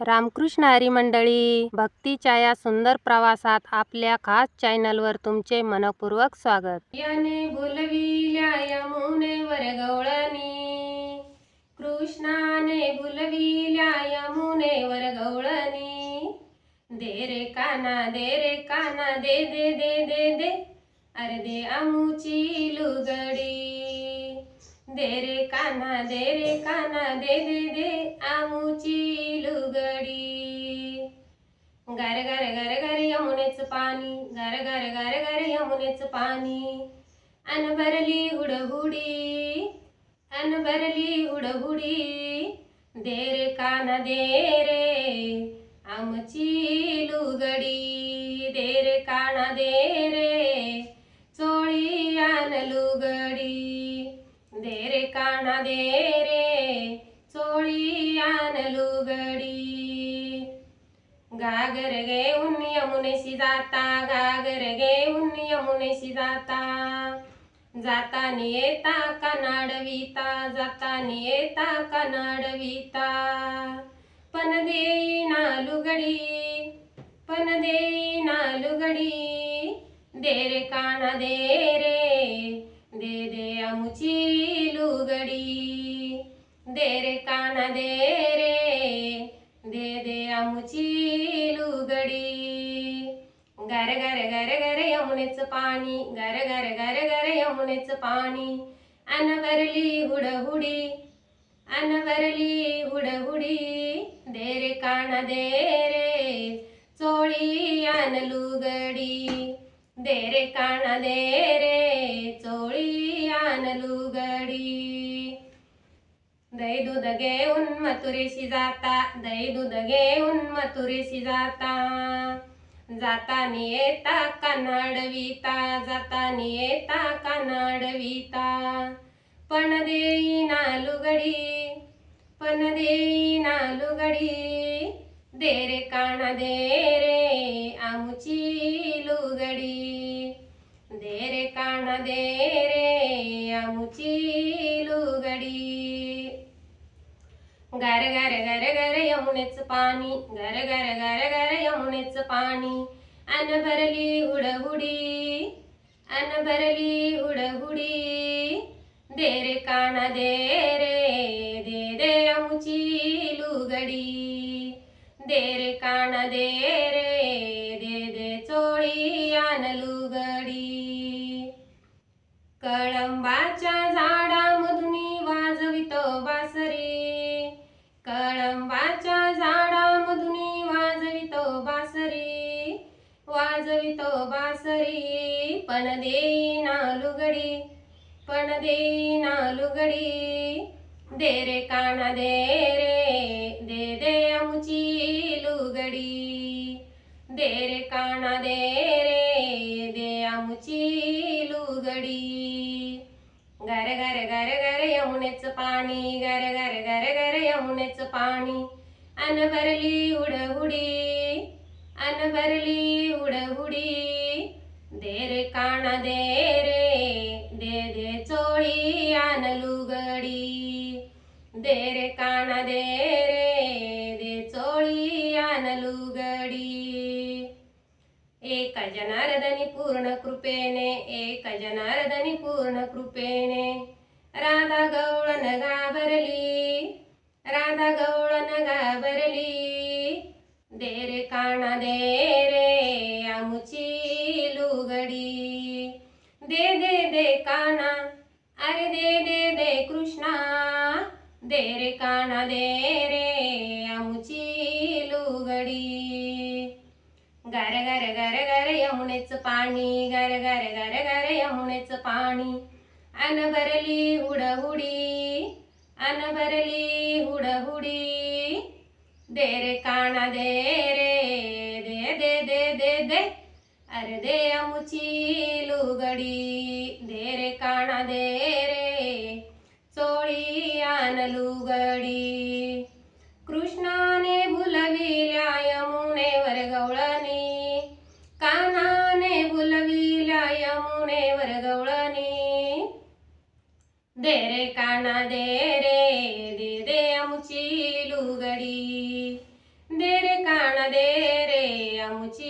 रामकृष्ण हरी मंडळी भक्तीच्या या सुंदर प्रवासात आपल्या खास चॅनलवर तुमचे मनपूर्वक स्वागत. याने बोलविल्या यमुनेवर गवळणी कृष्णाने बोलविल्या यमुनेवर गवळणी दे रे काना दे रे काना दे दे दे दे दे. अरे दे आमुची लुगडी. दे रे काना दे रे काना दे दे दे. आमुची गार गार गार गार यमुनेच पाणी गार गार गार गार यमुनेच पाणी. अन भरली हुडहुडी अन भरली हुडहुडी दे रे काना दे रे आमची लुगडी. दे रे काना दे रे चोळी आन लुगडी. दे रे काना दे रे चोळी आन लुगडी. गागर घेऊन यमुनेशी जाता गागर घेऊन यमुनेशी जाता. जातानी येता कनाडविता जातानी येता कनाडविता पण देई नालुगडी पण देई नालुगडी दे रे काना दे रे दे दे अमुची लुगडी. दे रे काना दे रे. दे दे आमुची लुगडी. गार गार गार गार पाणी गर गार गार गार यमुनेच पाणी. अनवरली हुडहुडी अनवरली हुडहुडी. दे रे काना दे रे चोळी आन लुगडी. दे रे काना दे दही दूध घेऊन मथुरेशी जाता दही दूध घेऊन मथुरेशी जाता जातानी येता कन्नाडविता जातानी येता कन्नाडविता पण देईना नालुगडी पण देईना लुगडी दे रे काना दे रे आमुची लुगडी दे रे काना दे रे आमुची गार गार गार गार यमुनेच पाणी गार गार गार गार यमुनेच पाणी. अन भरली हुडहुडी अन भरली हुडहुडी. दे रे काना दे रे दे दे अमुची लुगडी. दे रे काना दे रे बासरी पण देईना लुगडी पण देईना लुगडी. दे रे काना दे रे दे दे आमुची लुगडी. दे रे काना दे रे दे आमुची लुगडी. गार गार गार गार यमुनेच पाणी गार गार गार गार यमुनेच पाणी. अन भरली उडहुडी अन भरली उडहुडी. दे रे काना दे रे दे दे चोळी आन लुगडी. दे रे काना दे रे दे चोळी आन लुगडी. एक जनार्दनी पूर्ण कृपेने एक जनार्दनी पूर्ण कृपेने. राधा गवळण घाबरली रे आमुची लुगडी. गार गार गार गार यमुनेच पाणी गार गार गार गार यमुनेच पाणी. अन भरली हुडहुडी अन भरली हुडहुडी. दे रे काना दे रे दे दे दे दे दे. अरे दे अमुची लुगडी दे रे काना दे रे. चोळी आणलुगडी कृष्णाने भुलविल्या यमुनेवर गवळणी कानाने भुलविल्या यमुनेवर गवळणी दे रे काना दे रे दे दे आमची लुगडी. आमुची